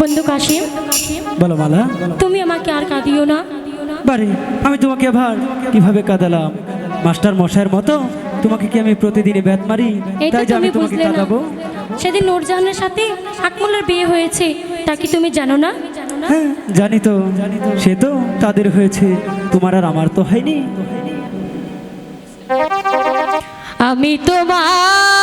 বন্ধু কাশিম। বলো মালা। তুমি আমাকে আর কাঁদিও না। বারে আমি তোমাকে আবার কীভাবে কাঁদালাম? মাস্টার মশাইয়ের মতো তোমাকে কি আমি প্রতিদিনে বেত মারি? তাই যে আমি তোমাকে কাঁদাবো। সেদিন নূরজাহানের সাথে আকমলের বিয়ে হয়েছে। তা কি তুমি জানো না? হ্যাঁ, জানি তো। সে তো তাদের হয়েছে। তোমার আর আমার তো হয়নি। আমি তোমার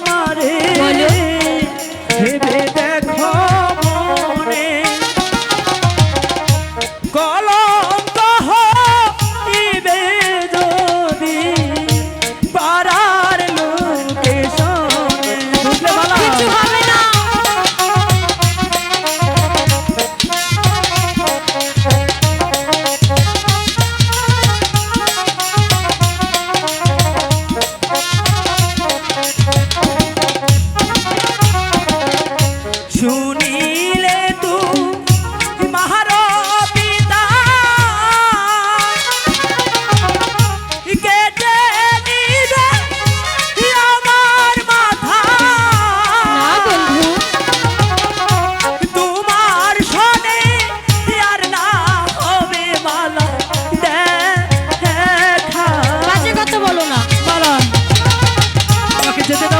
তোমারে। বলো Se te da